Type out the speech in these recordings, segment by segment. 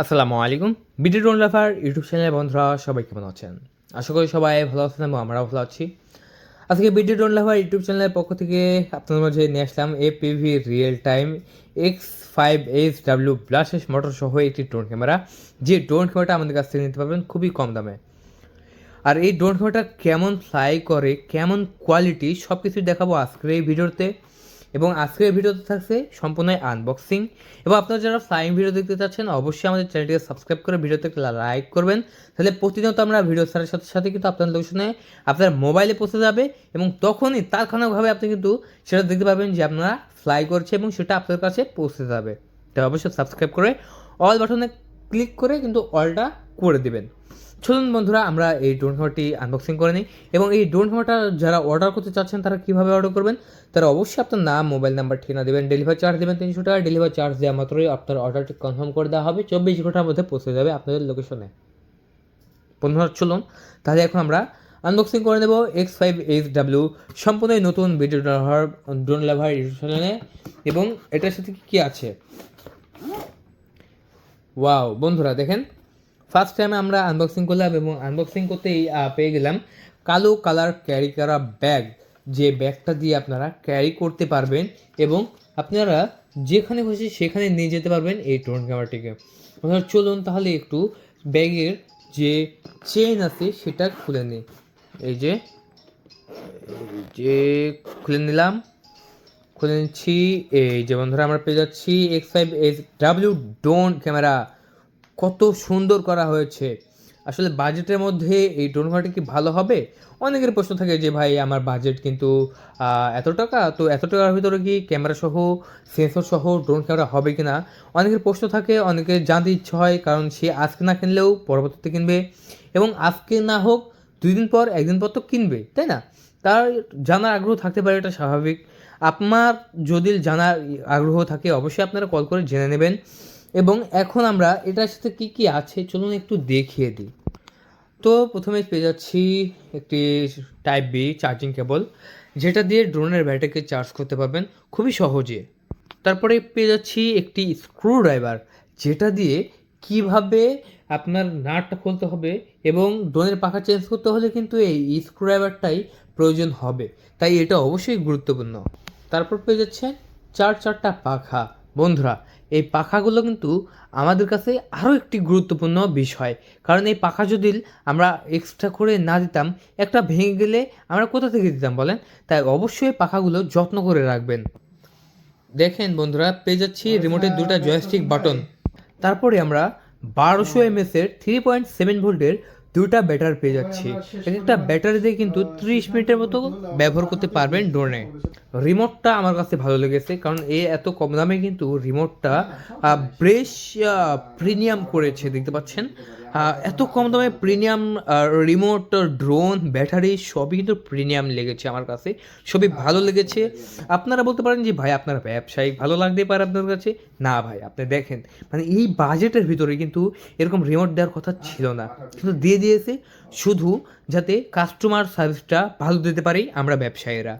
আসসালামু আলাইকুম। BD drone lover YouTube চ্যানেলের বন্ধুরা সবাই কেমন আছেন? আশা করি সবাই ভালো আছেন এবং আমরাও ভালো আছি। আজকে বিডি ড্রোন লাভার ইউটিউব চ্যানেলের পক্ষ থেকে আপনাদের মাঝে নিয়ে আসলাম A PV real time X five H W brushless motor সহ একটি ড্রোন ক্যামেরা যে ড্রোন ক্যামেরাটা আমাদের কাছ থেকে নিতে পারবেন খুবই কম দামে। আর এই ড্রোন ক্যামেরাটা কেমন ফ্লাই করে, কেমন কোয়ালিটি সব কিছু দেখাবো আজকের এই ভিডিওতে। এবং আজকের ভিডিওতে থাকছে সম্পূর্ণ আনবক্সিং এবং আপনারা যারা ফ্লাইং ভিডিও দেখতে চাচ্ছেন, অবশ্যই আমাদের চ্যানেলটিকে সাবস্ক্রাইব করে ভিডিওতে লাইক করবেন। তাহলে প্রতিনিয়ত আমরা ভিডিও ছাড়ার সাথে সাথে কিন্তু আপনার লোকেশনে আপনার মোবাইলে পৌঁছে যাবে এবং তখনই তাৎক্ষণিকভাবে আপনি কিন্তু সেটা দেখতে পাবেন যে আপনারা ফ্লাই করছে এবং সেটা আপনার কাছে পৌঁছে যাবে। তাই অবশ্যই সাবস্ক্রাইব করে অল বাটনে ক্লিক করে কিন্তু অলটা করে দেবেন। চলুন বন্ধুরা, আমরা এই ড্রোন খামারটি আনবক্সিং করে নিই। এবং এই ড্রোন খামারটা যারা অর্ডার করতে চাচ্ছেন, তারা কীভাবে অর্ডার করবেন? তারা অবশ্যই আপনার নাম মোবাইল নাম্বার ঠিকানা দেবেন ডেলিভারি চার্জ দেবেন তিনশো টাকা। ডেলিভারি চার্জ দেওয়া মাত্রই আপনার অর্ডারটি কনফার্ম করে দেওয়া হবে। চব্বিশ ঘণ্টার মধ্যে পৌঁছে যাবে আপনাদের লোকেশনে বন্ধুরা, চলুন। তাহলে এখন আমরা আনবক্সিং করে নেব এক্স ফাইভ এইচ ডাব্লিউ সম্পূর্ণই নতুন video driver drone lover YouTube এবং এটার সাথে কী আছে? ওয়াও বন্ধুরা, দেখেন। ফার্স্ট টাইমে আমরা আনবক্সিং করলাম এবং আনবক্সিং করতেই পেয়ে গেলাম কালো কালার ক্যারি করা ব্যাগ যে ব্যাগটা দিয়ে আপনারা ক্যারি করতে পারবেন এবং আপনারা যেখানে খুশি সেখানে নিয়ে যেতে পারবেন এই ড্রোন ক্যামেরাটিকে চলুন তাহলে একটু ব্যাগের যে চেন আছে সেটা খুলে নিই। এই যে যে খুলে নিলাম, খুলে নিচ্ছি। এই যে বন্ধুরা, আমরা পেয়ে যাচ্ছি X five S W drone camera কত সুন্দর করা হয়েছে। আসলে বাজেটের মধ্যে এই ড্রোন ক্যামেরাটি কি ভালো হবে? অনেকের প্রশ্ন থাকে যে, ভাই, আমার বাজেট কিন্তু এত টাকা? তো এত টাকার ভিতরে কি ক্যামেরা সহ, সেন্সর সহ ড্রোন ক্যামেরা হবে কি না? অনেকের প্রশ্ন থাকে অনেকের জানতে ইচ্ছে হয়, কারণ সে আজকে না কিনলেও পরবর্তীতে কিনবে। এবং আজকে না হোক দুই দিন পর, একদিন পর তো কিনবে, তাই না? তার জানার আগ্রহ থাকতে পারে, এটা স্বাভাবিক। আপনার যদি জানার আগ্রহ থাকে, অবশ্যই আপনারা কল করে জেনে নেবেন। এবং এখন আমরা এটার সাথে কি কি আছে চলুন একটু দেখিয়ে দিই। তো প্রথমে পেয়ে যাচ্ছি একটি টাইপ বি চার্জিং কেবল যেটা দিয়ে ড্রোনের ব্যাটারিকে চার্জ করতে পারবেন খুবই সহজে। তারপরে পেয়ে যাচ্ছি একটি স্ক্রু ড্রাইভার যেটা দিয়ে কীভাবে আপনার নাটটা খুলতে হবে এবং ড্রোনের পাখা চেঞ্জ করতে হলে কিন্তু এই স্ক্রু ড্রাইভারটাই প্রয়োজন হবে। তাই এটা অবশ্যই গুরুত্বপূর্ণ। তারপর পেয়ে যাচ্ছে চার চারটা পাখা। বন্ধুরা, এই পাখাগুলো কিন্তু আমাদের কাছে আরও একটি গুরুত্বপূর্ণ বিষয়। কারণ এই পাখা যদি আমরা এক্সট্রা করে না দিতাম, একটা ভেঙে গেলে আমরা কোথা থেকে দিতাম বলেন? তাই অবশ্যই পাখাগুলো যত্ন করে রাখবেন। দেখেন বন্ধুরা, পেয়ে যাচ্ছি রিমোটের দুটা জয়স্টিক বাটন তারপরে আমরা বারোশো এমএস এর থ্রি পয়েন্ট সেভেন ভোল্টের দুটা ব্যাটার পেয়ে যাচ্ছি। এক একটা ব্যাটারি দিয়ে কিন্তু ত্রিশ মিনিটের মতো ব্যবহার করতে পারবেন ড্রোনে রিমোটটা আমার কাছে ভালো লেগেছে, কারণ এ এত কম দামে কিন্তু রিমোটটা বেশ প্রিমিয়াম করেছে, দেখতে পাচ্ছেন? এত কম দামে প্রিমিয়াম রিমোট ড্রোন ব্যাটারি সবই কিন্তু প্রিমিয়াম লেগেছে আমার কাছে। সবই ভালো লেগেছে। আপনারা বলতে পারেন যে, ভাই, আপনার ব্যবসায়িক ভালো লাগতে পারে আপনার কাছে? না, ভাই, আপনি দেখেন মানে এই বাজেটের ভিতরে কিন্তু এরকম রিমোট দেওয়ার কথা ছিল না। কিন্তু দিয়ে দিয়েছে শুধু যাতে কাস্টমার সার্ভিসটা ভালো দিতে পারি আমরা ব্যবসায়ীরা।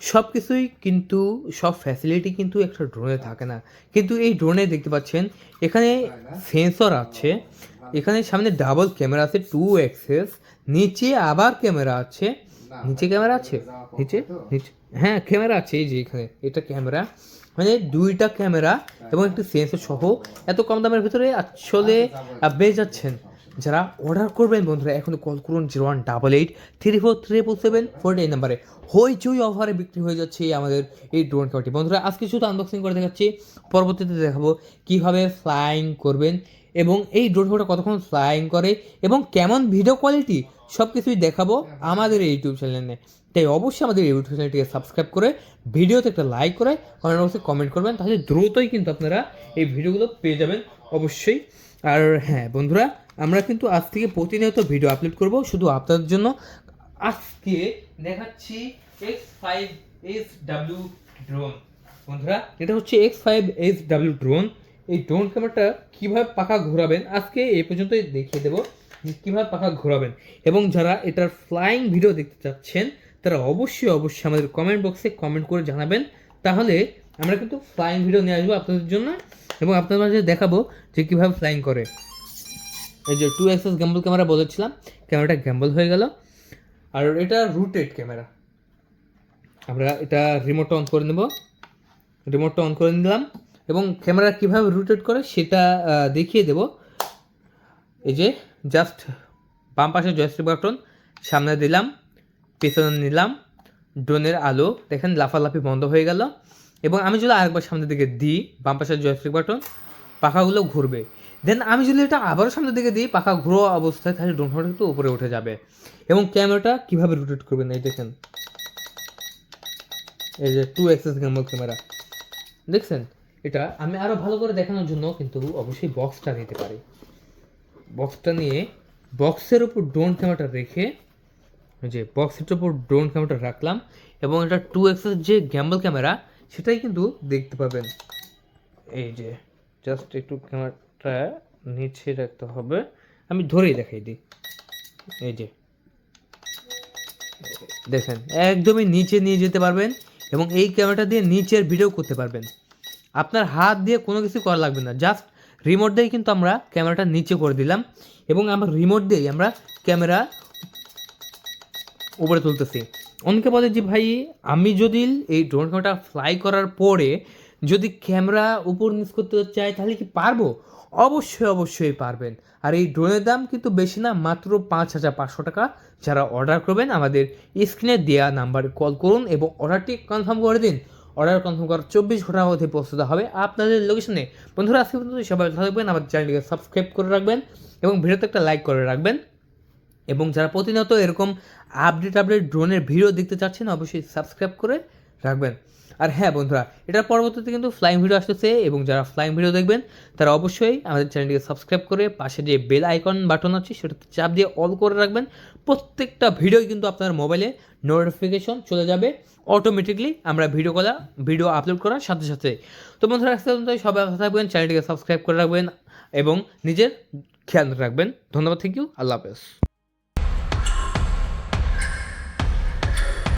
সব কিছুই কিন্তু, সব ফ্যাসিলিটি কিন্তু একটা ড্রোনে থাকে না। কিন্তু এই ড্রোনে দেখতে পাচ্ছেন, এখানে সেন্সর আছে। এখানে সামনে ডাবল ক্যামেরা আছে টু এক্সেস নিচে আবার ক্যামেরা আছে। নিচে ক্যামেরা আছে? নিচে? নিচে? হ্যাঁ ক্যামেরা আছে এই যে এখানে এটা ক্যামেরা মানে দুইটা ক্যামেরা এবং একটি সেন্সর সহ এত কম দামের ভিতরে আসলে আহ, পেয়ে যাচ্ছেন। যারা অর্ডার করবেন বন্ধুরা এখন কল করুন zero one double eight three four triple seven four এই নাম্বারে হইচই অফারে বিক্রি হয়ে যাচ্ছে এই আমাদের এই ড্রোন ক্যামেরাটি বন্ধুরা আজকে শুধু আনবক্সিং করে দেখাচ্ছি পরবর্তীতে দেখাবো কীভাবে ফ্লাইং করবেন এবং এই ড্রোন ক্যামেরাটা কতক্ষণ ফ্লাইং করে এবং কেমন ভিডিও কোয়ালিটি সব কিছুই দেখাবো আমাদের এই ইউটিউব চ্যানেলে তাই অবশ্যই আমাদের ইউটিউব চ্যানেলটিকে সাবস্ক্রাইব করে ভিডিওতে একটা লাইক করে কমেন্ট বক্সে কমেন্ট করবেন, তাহলে দ্রুতই কিন্তু আপনারা এই ভিডিওগুলো পেয়ে যাবেন অবশ্যই। আর হ্যাঁ বন্ধুরা, আমরা কিন্তু আজ থেকে প্রতিনিয়ত ভিডিও আপলোড করব শুধু আপনাদের জন্য। আজকে দেখাচ্ছি X five S W drone বন্ধুরা, এটা হচ্ছে X five S W drone এই ড্রোন ক্যামেরাটা কীভাবে পাখা ঘোরাবেন? আজকে এই পর্যন্তই দেখিয়ে দেবো কীভাবে পাখা ঘোরাবেন। এবং যারা এটার ফ্লাইং ভিডিও দেখতে চাচ্ছেন, তারা অবশ্যই অবশ্যই আমাদের কমেন্ট বক্সে কমেন্ট করে জানাবেন। তাহলে আমরা কিন্তু ফ্লাইং ভিডিও নিয়ে আসব আপনাদের জন্য এবং আপনাদের মাঝে দেখাবো যে কীভাবে ফ্লাইং করে। এই যে টু এক্সেস গ্যাম্বল ক্যামেরা বলেছিলাম ক্যামেরাটা গ্যাম্বল হয়ে গেল। আর এটা রুটেড ক্যামেরা আমরা এটা রিমোটটা অন করে নেব। রিমোটটা অন করে নিলাম। এবং ক্যামেরা কীভাবে রোটেট করে সেটা দেখিয়ে দেব। এই যে জাস্ট বাম পাশে জয়স্টিক বাটন সামনে দিলাম, পেছনে নিলাম ড্রোনের আলো, দেখেন লাফালাফি বন্ধ হয়ে গেল। এবং আমি যদি আরেকবার সামনের দিকে দিই, বাম পাশে জয়স্টিক বাটন পাখাগুলো ঘুরবে। দেন আমি যদি এটা আবারও সামনের দিকে দিই, পাখা ঘুরো অবস্থায় তাহলে ড্রোন কিন্তু উপরে উঠে যাবে। এবং ক্যামেরাটা কীভাবে রোটেট করবেন, এই দেখেন। এই যে টু এক্সেস গ্যাম্বল ক্যামেরা। দেখছেন? এটা আমি আরও ভালো করে দেখানোর জন্য কিন্তু অবশ্যই বক্সটা নিতে পারি। বক্সটা নিয়ে বক্সের উপর ড্রোন ক্যামেরাটা রেখে যে বক্সের উপর ড্রোন ক্যামেরাটা রাখলাম এবং এটা টু এক্সেস যে গ্যাম্বল ক্যামেরা সেটাই কিন্তু দেখতে পাবেন। এই যে জাস্ট একটু ক্যামেরাটা নিচে রাখতে হবে। আমি ধরেই দেখাই দিই। এই যে। দেখেন, একদমই নিচে নিয়ে যেতে পারবেন এবং এই ক্যামেরাটা দিয়ে নিচের ভিডিও করতে পারবেন। আপনার হাত দিয়ে কোনো কিছু করা লাগবে না। জাস্ট রিমোট দিয়েই কিন্তু আমরা ক্যামেরাটা নিচে করে দিলাম এবং আমরা রিমোট দিয়েই আমরা ক্যামেরা উপরে তুলতেছি। অনেকে বলে যে, ভাই, আমি যদি এই ড্রোন ক্যামেরাটা ফ্লাই করার পরে যদি ক্যামেরা উপর নিচ করতে চাই, তাহলে কি পারব? অবশ্যই অবশ্যই পারবেন। আর এই ড্রোনের দাম কিন্তু বেশি না, মাত্র পাঁচ হাজার পাঁচশো টাকা। যারা অর্ডার করবেন, আমাদের স্ক্রিনে দেওয়া নাম্বারে কল করুন এবং অর্ডারটি কনফার্ম করে দিন। অর্ডার কনফার্ম করার চব্বিশ ঘণ্টার মধ্যে পৌঁছতে হবে। আপনাদের লোকেশনে বন্ধুরা আজকে পর্যন্ত সবাই থাকবেন আমাদের চ্যানেলটিকে সাবস্ক্রাইব করে রাখবেন এবং ভিডিওতে একটা লাইক করে রাখবেন। এবং যারা প্রতিনিয়ত এরকম আপডেট আপডেট ড্রোনের ভিডিও দেখতে চাচ্ছেন, অবশ্যই সাবস্ক্রাইব করে রাখবেন। আর হ্যাঁ বন্ধুরা, এটার পরবর্তীতে কিন্তু ফ্লাইং ভিডিও আসতেছে এবং যারা ফ্লাইং ভিডিও দেখবেন, তারা অবশ্যই আমাদের চ্যানেলটিকে সাবস্ক্রাইব করে পাশে যে বেল আইকন বাটন আছে, সেটাতে চাপ দিয়ে অল করে রাখবেন। প্রত্যেকটা ভিডিও কিন্তু আপনার মোবাইলে নোটিফিকেশন চলে যাবে অটোমেটিকলি আমরা ভিডিও করা ভিডিও আপলোড করার সাথে সাথে। তো বন্ধুরা পর্যন্ত সবাই ভালো থাকবেন, চ্যানেলটিকে সাবস্ক্রাইব করে রাখবেন এবং নিজের খেয়াল রাখবেন। ধন্যবাদ থ্যাংক ইউ আল্লাহ হাফেজ।